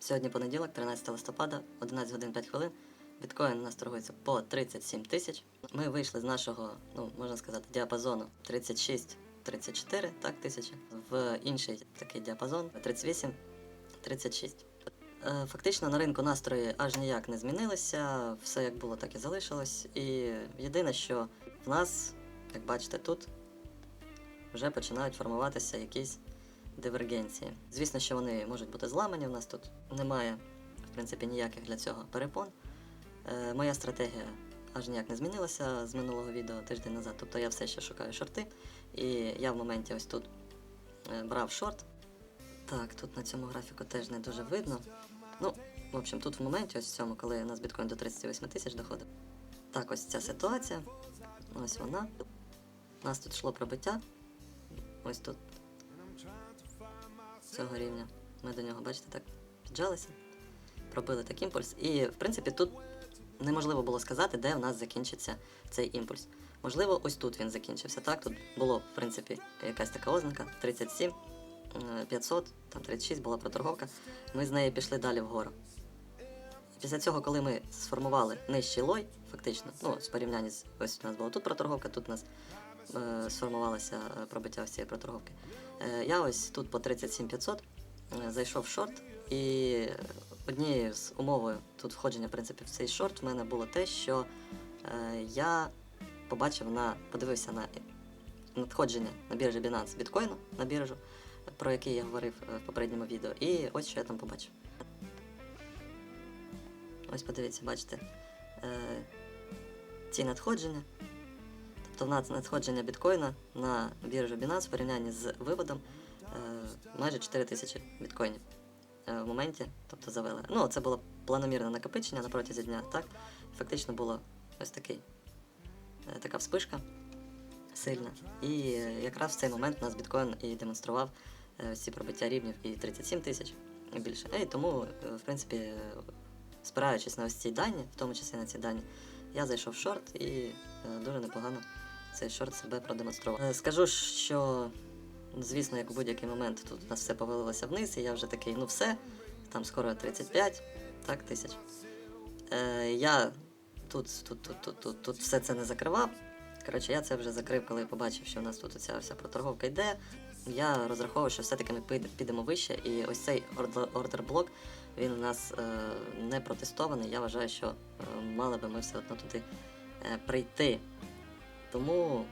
Сьогодні понеділок, 13 листопада, 11 годин 5 хвилин. Біткоін у нас торгується по 37 тисяч. Ми вийшли з нашого, ну можна сказати, діапазону 36-34 так, тисячі в інший такий діапазон 38-36. Е, Фактично на ринку настрої аж ніяк не змінилися, все як було, так і залишилось. І єдине, що в нас, як бачите, тут вже починають формуватися якісь дивергенції. Звісно, що вони можуть бути зламані. У нас тут немає, в принципі, ніяких для цього перепон. Е, моя стратегія аж ніяк не змінилася з минулого відео тиждень назад. Тобто я все ще шукаю шорти. І я в моменті ось тут е, брав шорт. Так, тут на цьому графіку теж не дуже видно. Ну, в общем, тут в моменті, ось в цьому, коли у нас біткоін до 38 тисяч доходив. Так, ось ця ситуація. Ось вона. У нас тут йшло пробиття. Ось тут цього рівня. Ми до нього, бачите, так піджалися, пробили так імпульс. І, в принципі, тут неможливо було сказати, де в нас закінчиться цей імпульс. Можливо, ось тут він закінчився. Так, тут було, в принципі, якась така ознака 37, е, 500, там 36 була проторговка. Ми з неї пішли далі вгору. Після цього, коли ми сформували нижчий лой, фактично, ну, в порівнянні з ось у нас була тут проторговка, тут у нас е, сформувалося е, пробиття ось проторговки. Е, я ось тут по 37500 е, зайшов в шорт, і однією з умовою тут входження в принципі, в цей шорт в мене було те, що е, я побачив на подивився на надходження на біржі Binance біткоїну на біржу, про який я говорив в попередньому відео. І ось що я там побачив. Ось подивіться, бачите, ці надходження. Тобто в нас надходження біткоїна на біржу Binance в порівнянні з виводом е, майже 4 тисячі біткоїнів е, в моменті, тобто завели. Ну, це було планомірне накопичення на протязі дня, так? Фактично було ось такий, е, така вспишка сильна. І якраз в цей момент у нас біткоін і демонстрував ці пробиття рівнів і 37 тисяч і більше. І тому, в принципі, спираючись на ось ці дані, в тому числі на ці дані, я зайшов в шорт і дуже непогано цей шорт себе продемонстрував. Е, Скажу, що, звісно, як в будь-який момент тут у нас все повалилося вниз, і я вже такий, ну все, там скоро 35 так, тисяч. Е, я тут, тут, тут, тут, тут, тут все це не закривав. Коротше, я це вже закрив, коли побачив, що у нас тут оця вся проторговка йде. Я розраховую, що все-таки ми підемо вище, і ось цей ордер-блок, він у нас е, не протестований. Я вважаю, що е, мали би ми все одно туди е, прийти. Тому,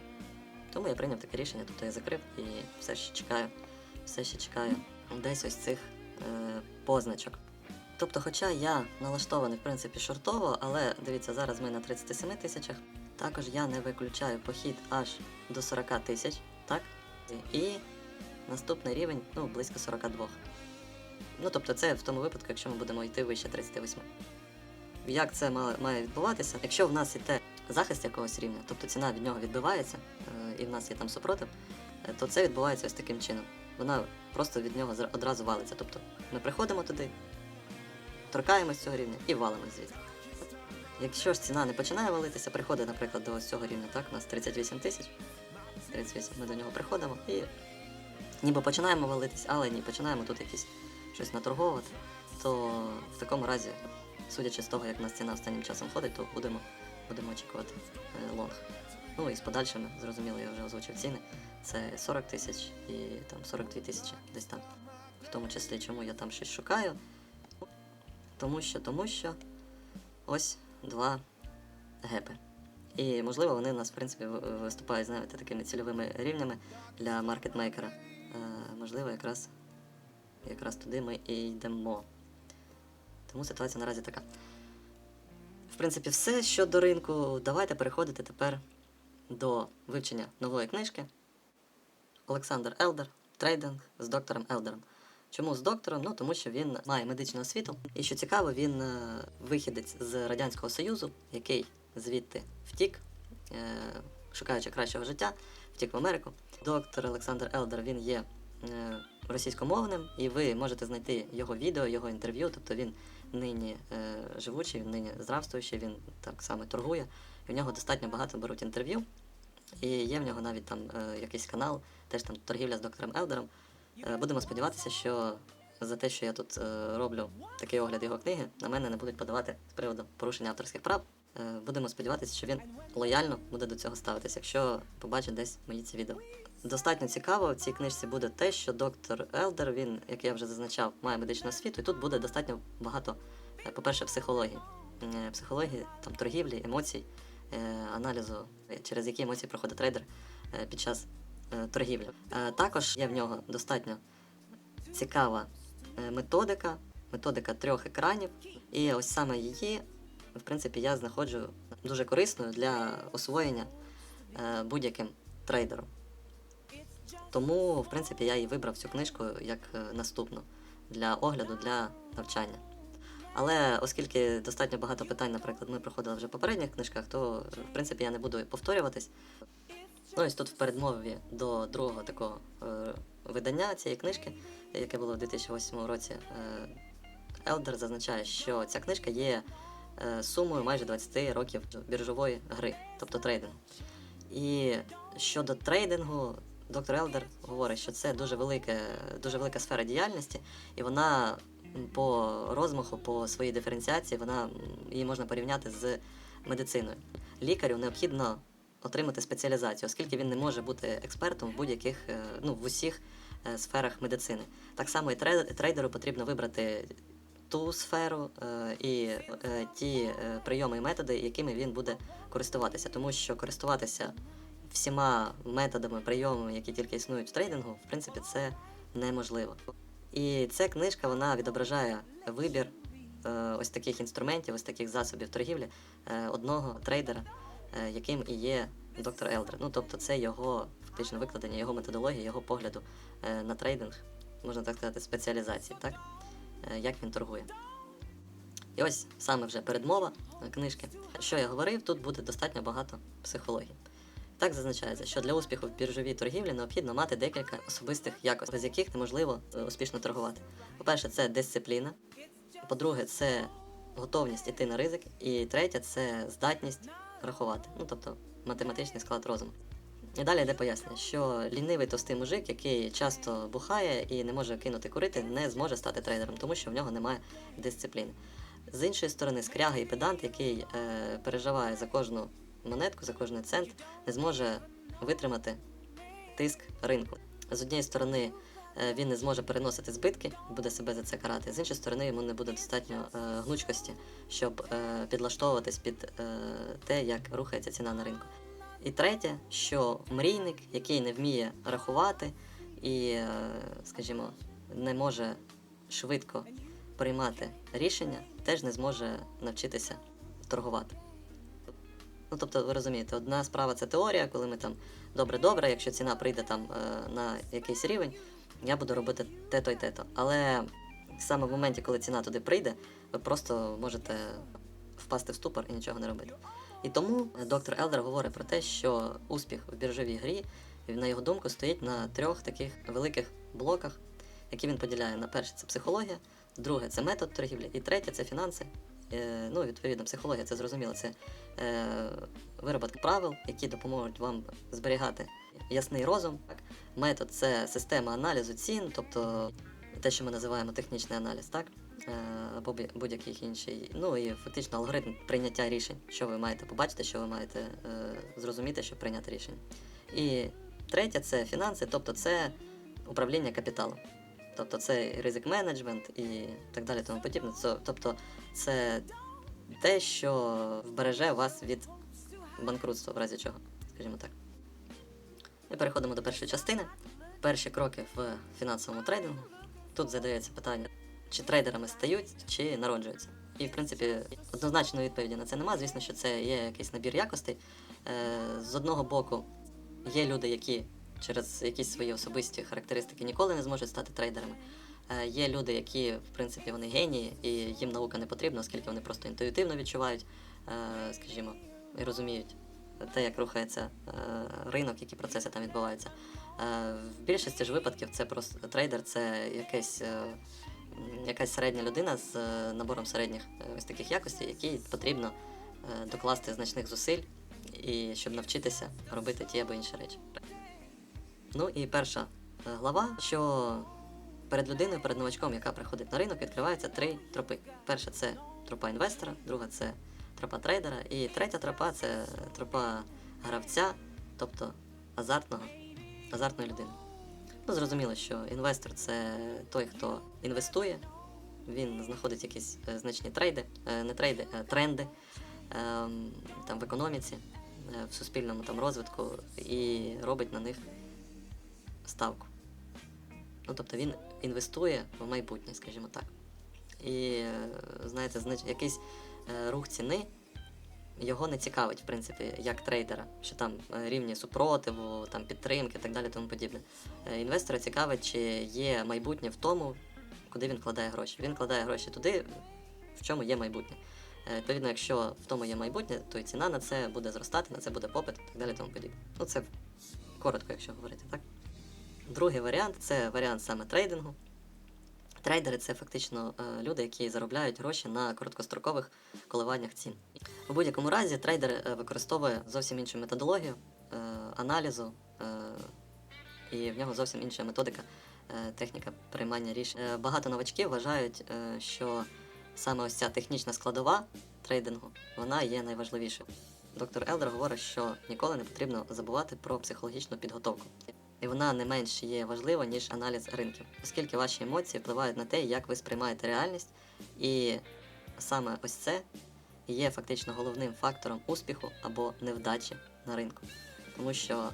тому я прийняв таке рішення, тобто я закрив і все ще чекаю, все ще чекаю десь ось цих е, позначок. Тобто, хоча я налаштований в принципі шортово, але дивіться, зараз ми на 37 тисячах. Також я не виключаю похід аж до 40 тисяч, так? І наступний рівень ну, близько 42. Ну тобто це в тому випадку, якщо ми будемо йти вище 38. Як це має відбуватися? Якщо в нас іде захист якогось рівня, тобто ціна від нього відбивається, е, і в нас є там супротив, е, то це відбувається ось таким чином. Вона просто від нього одразу валиться. Тобто ми приходимо туди, торкаємось цього рівня і валимось звідси. Якщо ж ціна не починає валитися, приходить, наприклад, до ось цього рівня, так, у нас 38 тисяч. 38, ми до нього приходимо і ніби починаємо валитись, але ні, починаємо тут якісь щось наторговувати, то в такому разі, судячи з того, як у нас ціна останнім часом ходить, то будемо, будемо очікувати е, лонг. Ну і з подальшими, зрозуміло, я вже озвучив ціни. Це 40 тисяч і там 42 тисячі десь там. В тому числі, чому я там щось шукаю. Тому що, тому що ось два гепи. І можливо вони нас в принципі виступають, знаєте, такими цільовими рівнями для маркетмейкера. Е, можливо, якраз, якраз туди ми і йдемо. Тому ситуація наразі така. В принципі, все щодо ринку. Давайте переходити тепер до вивчення нової книжки. Олександр Елдер Трейдинг з доктором Елдером. Чому з доктором? Ну тому що він має медичну освіту. І що цікаво, він е, вихідець з Радянського Союзу, який звідти втік, е, шукаючи кращого життя, втік в Америку. Доктор Олександр Елдер він є е, російськомовним, і ви можете знайти його відео, його інтерв'ю. Тобто він нині е, живучий, нині здравствуючий, він так само торгує. І в нього достатньо багато беруть інтерв'ю. І є в нього навіть там е, якийсь канал, теж там торгівля з доктором Елдером. Е, будемо сподіватися, що за те, що я тут е, роблю такий огляд його книги, на мене не будуть подавати з приводу порушення авторських прав. Е, будемо сподіватися, що він лояльно буде до цього ставитися, якщо побачить десь мої ці відео. Достатньо цікаво в цій книжці буде те, що доктор Елдер, він, як я вже зазначав, має медичну освіту, і тут буде достатньо багато, е, по-перше, психології. Е, Психології, там, торгівлі, емоцій, е, аналізу, через які емоції проходить трейдер під час торгівлі. Також є в нього достатньо цікава методика, методика трьох екранів. І ось саме її, в принципі, я знаходжу дуже корисною для освоєння будь-яким трейдером. Тому, в принципі, я і вибрав цю книжку як е, наступну для огляду, для навчання. Але оскільки достатньо багато питань, наприклад, ми проходили вже в попередніх книжках, то в принципі я не буду повторюватись. Ну, ось тут в передмові до другого такого е, видання цієї книжки, яке було в 2008 році, е, Елдер зазначає, що ця книжка є е, сумою майже 20 років біржової гри, тобто трейдингу. І щодо трейдингу, доктор Елдер говорить, що це дуже, велике, дуже велика сфера діяльності, і вона по розмаху, по своїй диференціації, вона її можна порівняти з медициною. Лікарю необхідно отримати спеціалізацію, оскільки він не може бути експертом в будь-яких, е, ну, в усіх е, сферах медицини. Так само і трейдеру потрібно вибрати ту сферу е, і ті прийоми і методи, якими він буде користуватися. Тому що користуватися всіма методами, прийомами, які тільки існують в трейдингу, в принципі, це неможливо. І ця книжка вона відображає вибір е, ось таких інструментів, ось таких засобів торгівлі е, одного трейдера, е, яким і є доктор Елдер. Ну тобто, це його фактично викладення, його методологія, його погляду на трейдинг, можна так сказати, спеціалізації, так? Як він торгує. І ось саме вже передмова книжки. Що я говорив, тут буде достатньо багато психології. Так зазначається, що для успіху в біржовій торгівлі необхідно мати декілька особистих якостей, без яких неможливо е, успішно торгувати. По-перше, це дисципліна. По-друге, це готовність іти на ризик. І третє це здатність рахувати. Ну тобто математичний склад розуму. І далі йде пояснення, що лінивий товстий мужик, який часто бухає і не може кинути курити, не зможе стати трейдером, тому що в нього немає дисципліни. З іншої сторони, скряга і педант, який е, переживає за кожну монетку, за кожний цент, не зможе витримати тиск ринку. З однієї сторони, е, він не зможе переносити збитки, буде себе за це карати. З іншої сторони, йому не буде достатньо е, гнучкості, щоб е, підлаштовуватись під е, те, як рухається ціна на ринку. І третє, що мрійник, який не вміє рахувати і, скажімо, не може швидко приймати рішення, теж не зможе навчитися торгувати. Ну, тобто, ви розумієте, одна справа це теорія, коли ми там добре-добре, якщо ціна прийде там е, на якийсь рівень, я буду робити те-то і те-то. Але саме в моменті, коли ціна туди прийде, ви просто можете впасти в ступор і нічого не робити. І тому доктор Елдер говорить про те, що успіх в біржовій грі, на його думку, стоїть на трьох таких великих блоках, які він поділяє. На перше це психологія, друге це метод торгівлі, і третє це фінанси. Е, ну, відповідно, психологія, це зрозуміло, це е, вироботка правил, які допоможуть вам зберігати ясний розум. Так? Метод це система аналізу цін, тобто те, що ми називаємо технічний аналіз, так? Е, або будь-який інший. Ну і фактично алгоритм прийняття рішень, що ви маєте побачити, що ви маєте е, зрозуміти, щоб прийняти рішення. І третє це фінанси, тобто це управління капіталом. Тобто це ризик менеджмент і так далі, тому подібне. Тобто це те, що вбереже вас від банкрутства, в разі чого, скажімо так. І переходимо до першої частини. Перші кроки в фінансовому трейдингу. Тут задається питання, чи трейдерами стають, чи народжуються. І, в принципі, однозначної відповіді на це немає. Звісно, що це є якийсь набір якостей. Е, з одного боку, є люди, які через якісь свої особисті характеристики ніколи не зможуть стати трейдерами. Е, є люди, які, в принципі, вони генії, і їм наука не потрібна, оскільки вони просто інтуїтивно відчувають, е, скажімо, і розуміють те, як рухається е, ринок, які процеси там відбуваються. В більшості ж випадків це просто трейдер, це якесь. Якась середня людина з набором середніх ось таких якостей, якій потрібно докласти значних зусиль, і щоб навчитися робити ті або інші речі. Ну і перша е, глава, що Перед людиною, перед новачком, яка приходить на ринок, відкриваються три тропи. Перша це тропа інвестора, друга це тропа трейдера, і третя тропа це тропа гравця, тобто азартного, азартної людини. Ну, зрозуміло, що інвестор це той, хто інвестує, він знаходить якісь е, значні трейди, е, не трейди, а тренди ем, там, в економіці, в суспільному там, розвитку і робить на них ставку. Ну, тобто він інвестує в майбутнє, скажімо так. І, е, знаєте, знач... якийсь е, рух ціни його не цікавить, в принципі, як трейдера, що там е, рівні супротиву, там підтримки і так далі, тому подібне. Інвестора цікавить, чи є майбутнє в тому, куди він вкладає гроші. Він вкладає гроші туди, в чому є майбутнє. Відповідно, якщо в тому є майбутнє, то і ціна на це буде зростати, на це буде попит і так далі, тому подібне. Ну, це коротко, якщо говорити, так? Другий варіант це варіант саме трейдингу. Трейдери це фактично е, люди, які заробляють гроші на короткострокових коливаннях цін. У будь-якому разі трейдер е, використовує зовсім іншу методологію е, аналізу, і в нього зовсім інша методика, техніка приймання рішень. Багато новачків вважають, що саме ось ця технічна складова трейдингу вона є найважливішою. Доктор Елдер говорить, що ніколи не потрібно забувати про психологічну підготовку. І вона не менш є важлива, ніж аналіз ринків, оскільки ваші емоції впливають на те, як ви сприймаєте реальність, і саме ось це є фактично головним фактором успіху або невдачі на ринку. Тому що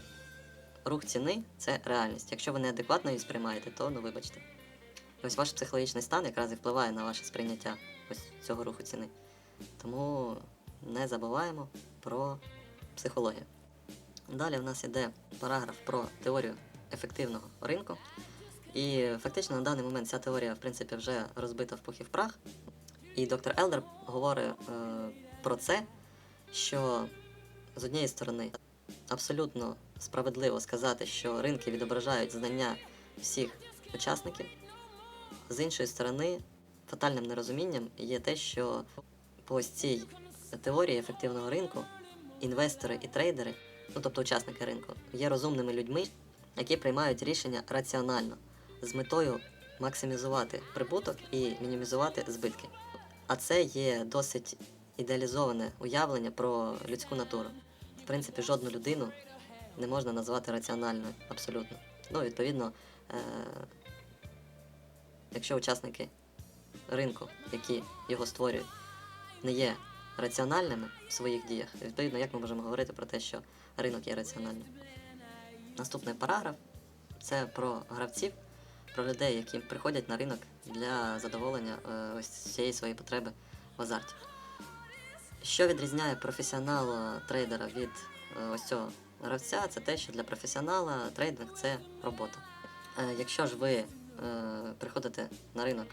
рух ціни це реальність. Якщо ви неадекватно її сприймаєте, то ну вибачте. І ось ваш психологічний стан якраз і впливає на ваше сприйняття ось цього руху ціни. Тому не забуваємо про психологію. Далі в нас іде параграф про теорію ефективного ринку. І фактично на даний момент ця теорія, в принципі, вже розбита в пух і в прах. І доктор Елдер говорить е, про це, що з однієї сторони абсолютно справедливо сказати, що ринки відображають знання всіх учасників. З іншої сторони, фатальним нерозумінням є те, що по цій теорії ефективного ринку інвестори і трейдери, ну тобто учасники ринку, є розумними людьми, які приймають рішення раціонально з метою максимізувати прибуток і мінімізувати збитки. А це є досить ідеалізоване уявлення про людську натуру. В принципі, жодну людину не можна назвати раціональною абсолютно. Ну, відповідно, е- якщо учасники ринку, які його створюють, не є раціональними в своїх діях, відповідно, як ми можемо говорити про те, що ринок є раціональним. Наступний параграф це про гравців, про людей, які приходять на ринок для задоволення е, ось цієї своєї потреби в азарті. Що відрізняє професіонала трейдера від е, ось цього гравця, це те, що для професіонала трейдинг це робота. Е, якщо ж ви приходите на ринок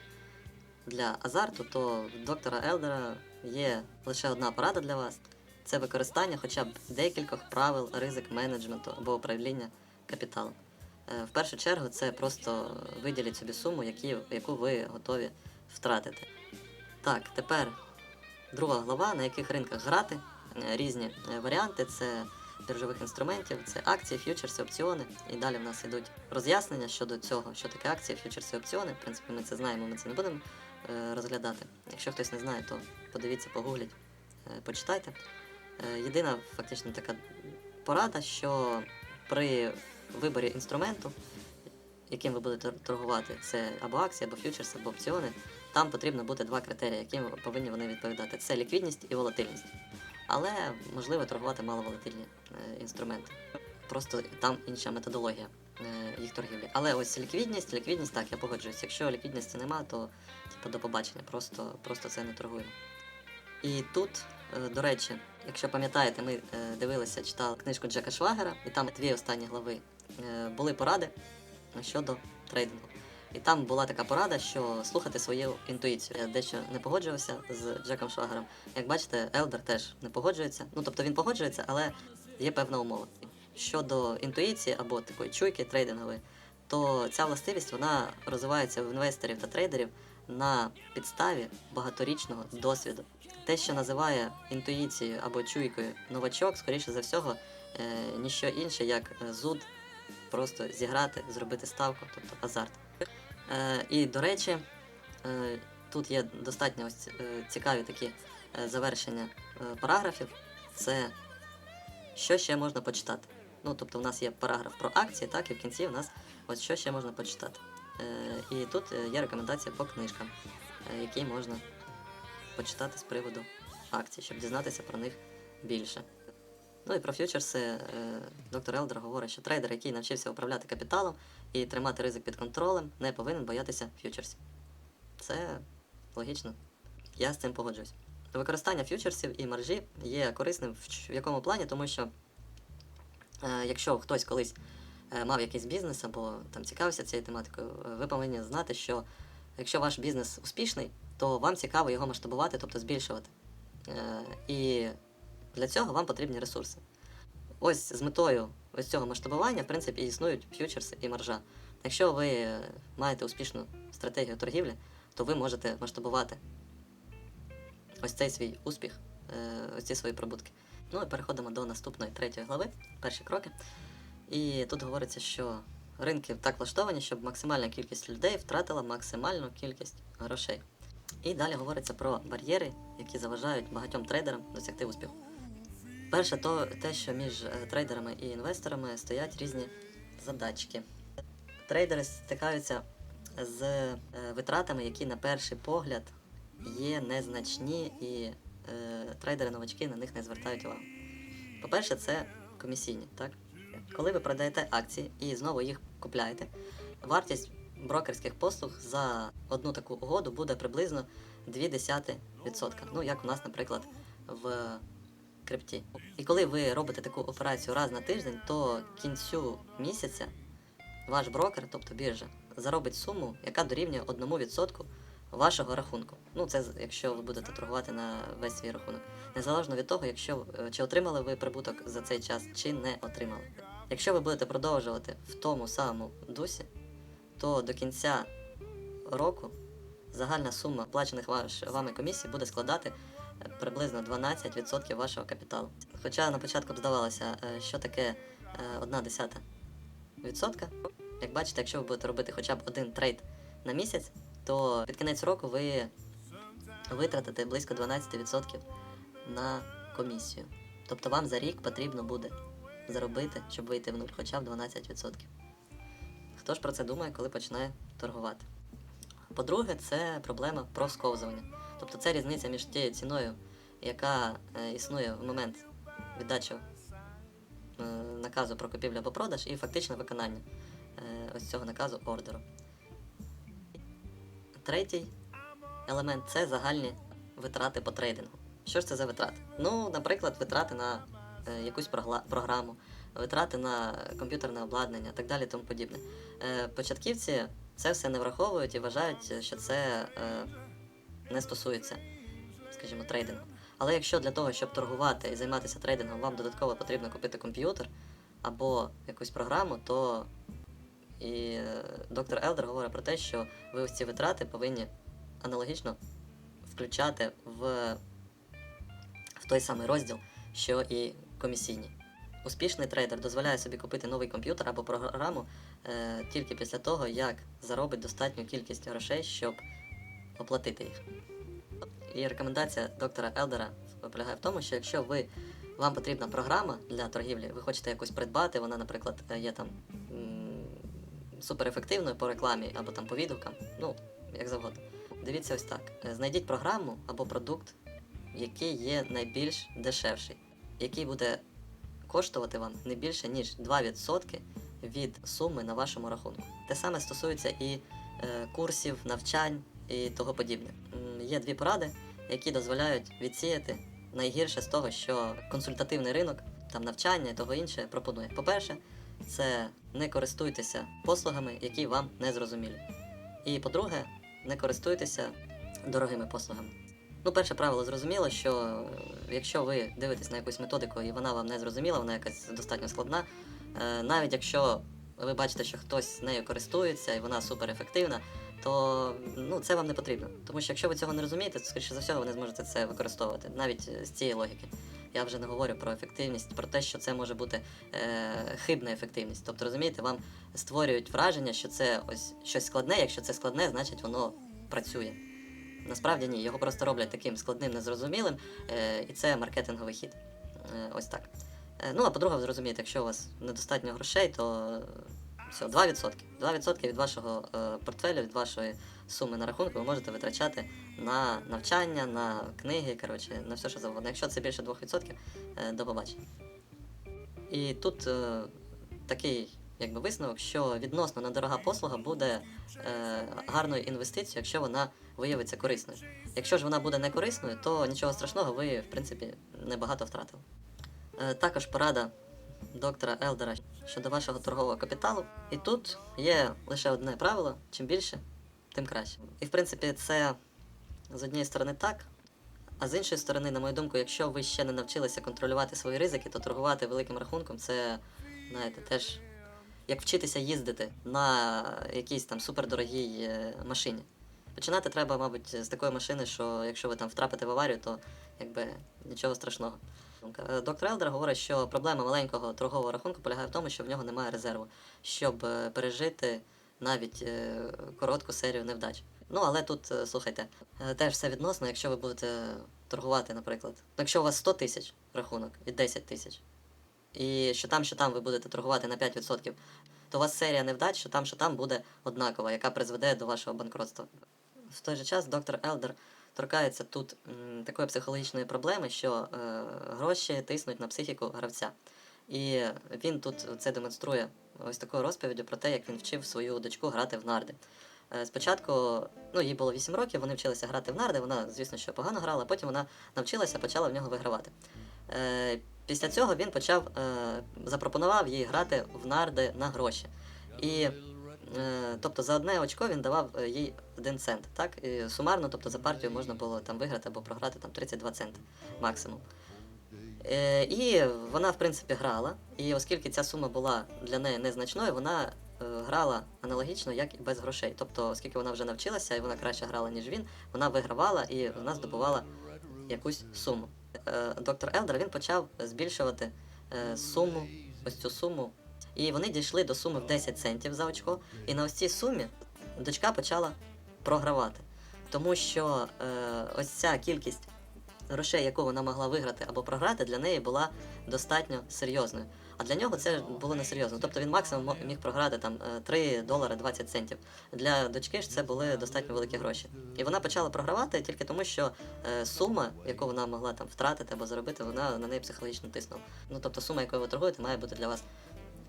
для азарту, то доктора Елдера є лише одна порада для вас: це використання хоча б декількох правил ризик менеджменту або управління капіталом. Е, В першу чергу це просто виділіть собі суму, яку ви готові втратити. Так, тепер друга глава, на яких ринках грати, Е, різні е, варіанти. Це біржових інструментів, це акції, ф'ючерси, опціони. І далі в нас ідуть роз'яснення щодо цього, що таке акції, ф'ючерси, опціони. В принципі, ми це знаємо, ми це не будемо розглядати. Якщо хтось не знає, то подивіться, погугліть, почитайте. Е, єдина фактично така порада, що при виборі інструменту, яким ви будете торгувати, це або акції, або ф'ючерси, або опціони, там потрібно бути два критерії, яким повинні вони відповідати: це ліквідність і волатильність. Але можливо торгувати маловолатильні е, інструменти. Просто там інша методологія е, їх торгівлі. Але ось ліквідність, ліквідність, так, я погоджуюсь. Якщо ліквідності нема, то типу, до побачення, просто, просто це не торгуємо. І тут, до речі, якщо пам'ятаєте, ми е, дивилися, читали книжку Джека Швагера, і там дві останні глави е, були поради щодо трейдингу. І там була така порада, що слухати свою інтуїцію. Я дещо не погоджувався з Джеком Швагером. Як бачите, Елдер теж не погоджується. Ну тобто він погоджується, але є певна умова. Щодо інтуїції або такої чуйки трейдингової, то ця властивість вона розвивається в інвесторів та трейдерів на підставі багаторічного досвіду. Те, що називає інтуїцією або чуйкою новачок, скоріше за всього, е, ніщо інше, як е, зуд просто зіграти, зробити ставку, тобто азарт. Е, і, до речі, е, тут є достатньо ось е, цікаві такі е, завершення параграфів. Це що ще можна почитати. Ну, тобто, у нас є параграф про акції, так, і в кінці у нас ось що ще можна почитати. І тут є рекомендація по книжкам, які можна почитати з приводу акцій, щоб дізнатися про них більше. Ну і про фьючерси е, доктор Елдер говорить, що трейдер, який навчився управляти капіталом і тримати ризик під контролем, не повинен боятися фьючерсів. Це логічно. Я з цим погоджуюсь. Використання фьючерсів і маржі є корисним в, якому плані, тому що е, якщо хтось колись е, мав якийсь бізнес або там цікавився цією тематикою, ви повинні знати, що якщо ваш бізнес успішний, то вам цікаво його масштабувати, тобто збільшувати. Е, і для цього вам потрібні ресурси. Ось з метою ось цього масштабування, в принципі, існують ф'ючерси і маржа. Якщо ви маєте успішну стратегію торгівлі, то ви можете масштабувати ось цей свій успіх, е, ось ці свої прибутки. Ну і переходимо до наступної третьої глави, перші кроки. І тут говориться, що ринки так влаштовані, щоб максимальна кількість людей втратила максимальну кількість грошей. І далі говориться про бар'єри, які заважають багатьом трейдерам досягти успіху. Перше, то те, що між е, трейдерами і інвесторами стоять різні задачки. Трейдери стикаються з е, витратами, які на перший погляд є незначні, і е, трейдери-новачки на них не звертають увагу. По-перше, це комісійні, так? Коли ви продаєте акції і знову їх купляєте, вартість брокерських послуг за одну таку угоду буде приблизно 0,2%. Ну, як у нас, наприклад, в крипті. І коли ви робите таку операцію раз на тиждень, то кінцю місяця ваш брокер, тобто біржа, заробить суму, яка дорівнює 1% вашого рахунку. Ну, це якщо ви будете торгувати на весь свій рахунок. Незалежно від того, якщо е, чи отримали ви прибуток за цей час, чи не отримали. Якщо ви будете продовжувати в тому самому дусі, то до кінця року загальна сума плачених вами комісій буде складати е, приблизно 12% вашого капіталу. Хоча на початку б здавалося, е, що таке е, одна десята відсотка. Як бачите, якщо ви будете робити хоча б один трейд на місяць, то під кінець року ви витратите близько 12% на комісію. Тобто вам за рік потрібно буде заробити, щоб вийти в нуль, хоча б 12%. Хто ж про це думає, коли починає торгувати? По-друге, це проблема просковзування. Тобто це різниця між тією ціною, яка е, існує в момент віддачі е, наказу про купівлю або продаж, і фактичне виконання е, ось цього наказу ордеру. Третій елемент це загальні витрати по трейдингу. Що ж це за витрати? Ну, наприклад, витрати на якусь програму, витрати на комп'ютерне обладнання, так далі, тому подібне. Е, початківці це все не враховують і вважають, що це е, не стосується, скажімо, трейдингу. Але якщо для того, щоб торгувати і займатися трейдингом, вам додатково потрібно купити комп'ютер або якусь програму, то і е, доктор Елдер говорить про те, що ви ось ці витрати повинні аналогічно включати в, в той самий розділ, що і комісійні. Успішний трейдер дозволяє собі купити новий комп'ютер або програму е, тільки після того, як заробить достатню кількість грошей, щоб оплатити їх. І рекомендація доктора Елдера полягає в тому, що якщо ви вам потрібна програма для торгівлі, ви хочете якусь придбати, вона, наприклад, е, є там суперефективною по рекламі або там по відгукам, ну, як завгодно. Дивіться ось так: Е, знайдіть програму або продукт, який є найбільш дешевший, який буде коштувати вам не більше, ніж 2% від суми на вашому рахунку. Те саме стосується і е, курсів, навчань і того подібне. Є дві поради, які дозволяють відсіяти найгірше з того, що консультативний ринок, там навчання і того інше пропонує. По-перше, це не користуйтеся послугами, які вам не зрозумілі. І по-друге, не користуйтеся дорогими послугами. Ну, перше правило зрозуміло, що е, якщо ви дивитесь на якусь методику і вона вам не зрозуміла, вона якась достатньо складна, е, навіть якщо ви бачите, що хтось нею користується і вона суперефективна, то ну, це вам не потрібно. Тому що якщо ви цього не розумієте, то скоріше за всього ви не зможете це використовувати, навіть е, з цієї логіки. Я вже не говорю про ефективність, про те, що це може бути е, хибна ефективність. Тобто, розумієте, вам створюють враження, що це ось щось складне. Якщо це складне, значить воно працює. Насправді ні, його просто роблять таким складним, незрозумілим, е, і це маркетинговий хід. Е, ось так. Е, ну, а по-друге, ви зрозумієте, якщо у вас недостатньо грошей, то все, 2%. 2% від вашого портфелю, від вашої суми на рахунку ви можете витрачати на навчання, на книги, коротше, на все, що завгодно. Якщо це більше 2%, е, до побачення. І тут е, такий якби, висновок, що відносно недорога послуга буде е, гарною інвестицією, якщо вона виявиться корисною. Якщо ж вона буде не корисною, то нічого страшного, ви, в принципі, небагато втратили. Е, також порада доктора Елдера щодо вашого торгового капіталу. І тут є лише одне правило: чим більше, тим краще. І в принципі, це з однієї сторони так. А з іншої сторони, на мою думку, якщо ви ще не навчилися контролювати свої ризики, то торгувати великим рахунком це, знаєте, теж як вчитися їздити на якійсь там супердорогій е, машині. Починати треба, мабуть, з такої машини, що якщо ви там втрапите в аварію, то якби нічого страшного. Е, Доктор Елдер говорить, що проблема маленького торгового рахунку полягає в тому, що в нього немає резерву, щоб е, пережити навіть е, коротку серію невдач. Ну, але тут, слухайте, теж все відносно, якщо ви будете торгувати, наприклад. Якщо у вас 100 тисяч рахунок і 10 тисяч, і що там, що там ви будете торгувати на 5%, то у вас серія невдач, що там, що там буде однакова, яка призведе до вашого банкротства. В той же час доктор Елдер торкається тут м, такої психологічної проблеми, що е, гроші тиснуть на психіку гравця. І він тут це демонструє ось такою розповіддю про те, як він вчив свою дочку грати в нарди. Е, Спочатку, ну, їй було 8 років, вони вчилися грати в нарди, вона, звісно, що погано грала, потім вона навчилася, почала в нього вигравати. Е, Після цього він почав, е, запропонував їй грати в нарди на гроші. І Тобто за одне очко він давав е, їй один цент. Так? І сумарно, тобто за партію можна було там виграти або програти там 32 центи максимум. Е, І вона, в принципі, грала. І оскільки ця сума була для неї незначною, вона е, грала аналогічно, як і без грошей. Тобто, оскільки вона вже навчилася і вона краще грала, ніж він, вона вигравала і вона здобувала якусь суму. Е, Доктор Елдер він почав збільшувати е, суму, ось цю суму і вони дійшли до суми в 10 центів за очко. І на ось цій сумі дочка почала програвати. Тому що е, ось ця кількість грошей, яку вона могла виграти або програти, для неї була достатньо серйозною. А для нього це було несерйозно. Тобто він максимум міг програти там е, 3 долари 20 центів. Для дочки ж це були достатньо великі гроші. І вона почала програвати тільки тому, що е, сума, яку вона могла там втратити або заробити, вона на неї психологічно тиснула. Ну тобто сума, якою ви торгуєте, має бути для вас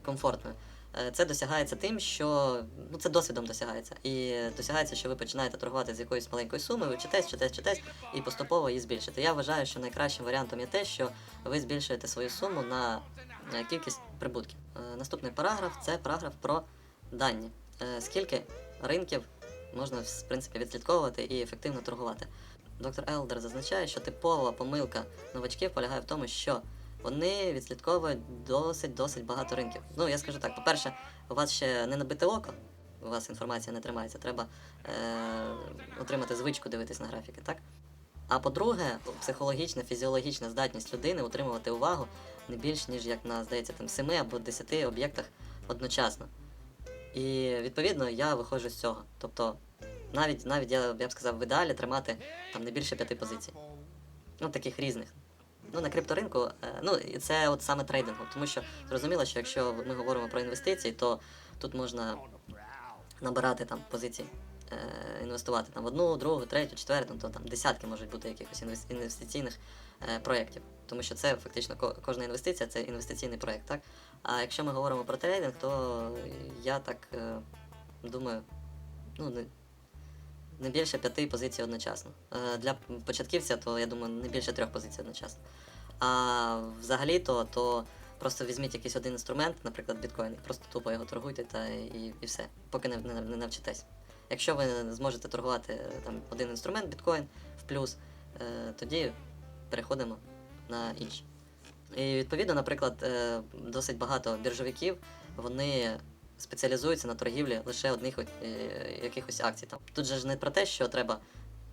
комфортною. Е, Це досягається тим, що ну це досвідом досягається. І досягається, що ви починаєте торгувати з якоюсь маленькою сумою, ви читаєте, читаєте, читаєте, і поступово її збільшите. Я вважаю, що найкращим варіантом є те, що ви збільшуєте свою суму на е, кількість прибутків. Е, Наступний параграф це параграф про дані. Скільки ринків можна в принципі відслідковувати і ефективно торгувати. Доктор Елдер зазначає, що типова помилка новачків полягає в тому, що вони відслідковують досить досить багато ринків. Ну я скажу так: по-перше, у вас ще не набите око, у вас інформація не тримається, треба е- отримати звичку дивитись на графіки, так? А по-друге, психологічна, фізіологічна здатність людини утримувати увагу не більш ніж як на здається там 7 або 10 об'єктах одночасно. І відповідно я виходжу з цього. Тобто, навіть навіть я, я б сказав, в ідеалі тримати там не більше п'яти позицій. Ну, таких різних. Ну, на крипторинку, е, ну, і це от саме трейдингу, тому що зрозуміло, що якщо ми говоримо про інвестиції, то тут можна набирати там позицій, е, інвестувати там в одну, другу, третю, четверту, то там десятки можуть бути якихось інвестиційних е, проєктів. Тому що це фактично кожна інвестиція це інвестиційний проєкт, так? А якщо ми говоримо про трейдинг, то я так думаю, ну, не більше п'яти позицій одночасно. Е, Для початківця, то я думаю, не більше трьох позицій одночасно. А взагалі то, то просто візьміть якийсь один інструмент, наприклад, біткоін, і просто тупо його торгуйте та і, і все, поки не, не, не навчитесь. Якщо ви зможете торгувати е, там один інструмент біткоін в плюс, е, тоді переходимо на інші. І відповідно, наприклад, досить багато біржовиків вони спеціалізуються на торгівлі лише одних е, якихось акцій. Там. Тут же ж не про те, що треба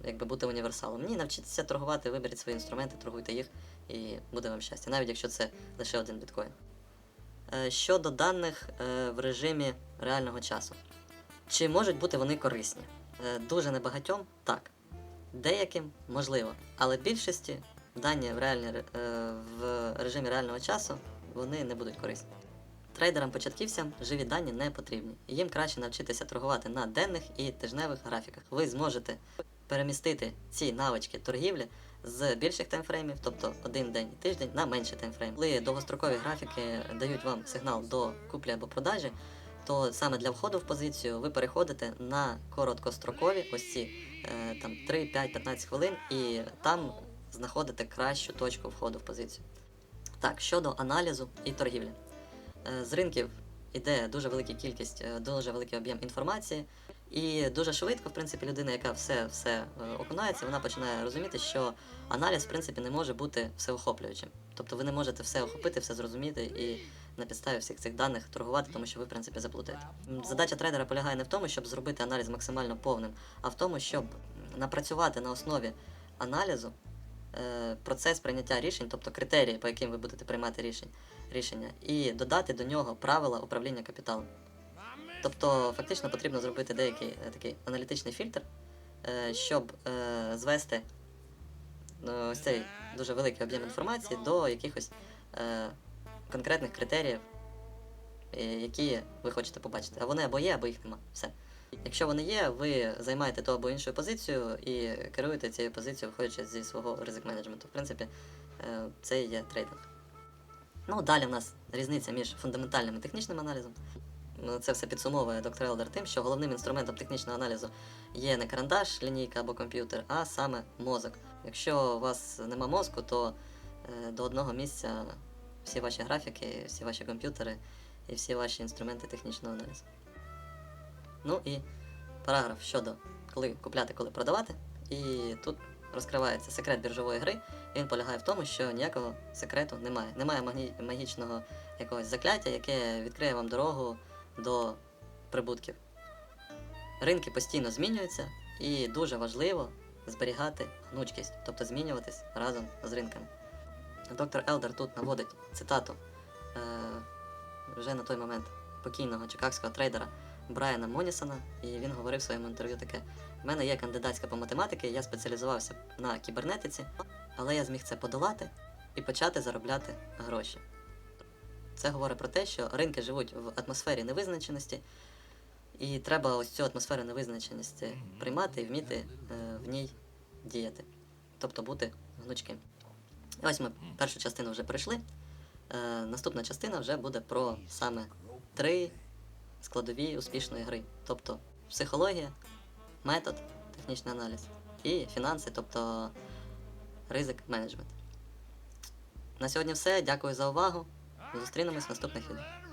якби бути універсалом. Ні, навчіться торгувати, виберіть свої інструменти, торгуйте їх, і буде вам щастя, навіть якщо це лише один біткоін. Е, Щодо даних е, в режимі реального часу. Чи можуть бути вони корисні? Е, Дуже небагатьом так. Деяким можливо, але більшості дані в, реальні, в режимі реального часу вони не будуть корисні. Трейдерам-початківцям живі дані не потрібні. Їм краще навчитися торгувати на денних і тижневих графіках. Ви зможете перемістити ці навички торгівлі з більших таймфреймів, тобто один день тиждень, на менший таймфрейм. Коли довгострокові графіки дають вам сигнал до куплі або продажі, то саме для входу в позицію ви переходите на короткострокові, ось ці е, там 3, 5, 15 хвилин, і там знаходите кращу точку входу в позицію. Так, щодо аналізу і торгівлі. Е, З ринків іде дуже велика кількість, е, дуже великий об'єм інформації, і дуже швидко, в принципі, людина, яка все, все е, окунається, вона починає розуміти, що аналіз, в принципі, не може бути всеохоплюючим. Тобто ви не можете все охопити, все зрозуміти і на підставі всіх цих даних торгувати, тому що ви, в принципі, заплутаєте. Задача трейдера полягає не в тому, щоб зробити аналіз максимально повним, а в тому, щоб напрацювати на основі аналізу процес прийняття рішень, тобто критерії, по яким ви будете приймати рішень, рішення, і додати до нього правила управління капіталом. Тобто, фактично потрібно зробити деякий е, такий аналітичний фільтр, е, щоб е, звести е, ось цей дуже великий об'єм інформації до якихось е, конкретних критеріїв, е, які ви хочете побачити. А вони або є, або їх нема. Все. Якщо вони є, ви займаєте ту або іншу позицію і керуєте цією позицією, виходячи зі свого ризик менеджменту. В принципі, е, це і є трейдинг. Ну, далі в нас різниця між фундаментальним і технічним аналізом. Ну, Це все підсумовує доктор Елдер тим, що головним інструментом технічного аналізу є не карандаш, лінійка або комп'ютер, а саме мозок. Якщо у вас нема мозку, то е, до одного місця всі ваші графіки, всі ваші комп'ютери і всі ваші інструменти технічного аналізу. Ну і параграф щодо коли купляти, коли продавати. І тут розкривається секрет біржової гри. Він полягає в тому, що ніякого секрету немає. Немає магі- магічного якогось закляття, яке відкриє вам дорогу до прибутків. Ринки постійно змінюються, і дуже важливо зберігати гнучкість, тобто змінюватись разом з ринками. Доктор Елдер тут наводить цитату е, вже на той момент покійного чикагського трейдера Брайана Монісона, і він говорив в своєму інтерв'ю таке: У мене є кандидатська по математиці, я спеціалізувався на кібернетиці, але я зміг це подолати і почати заробляти гроші. Це говорить про те, що ринки живуть в атмосфері невизначеності, і треба ось цю атмосферу невизначеності приймати і вміти е, в ній діяти, тобто бути гнучким. І ось ми першу частину вже пройшли. Е, наступна частина вже буде про саме три складові успішної гри. Тобто психологія, метод, технічний аналіз і фінанси, тобто ризик менеджмент. На сьогодні все. Дякую за увагу. Зустрінемось в наступних відео.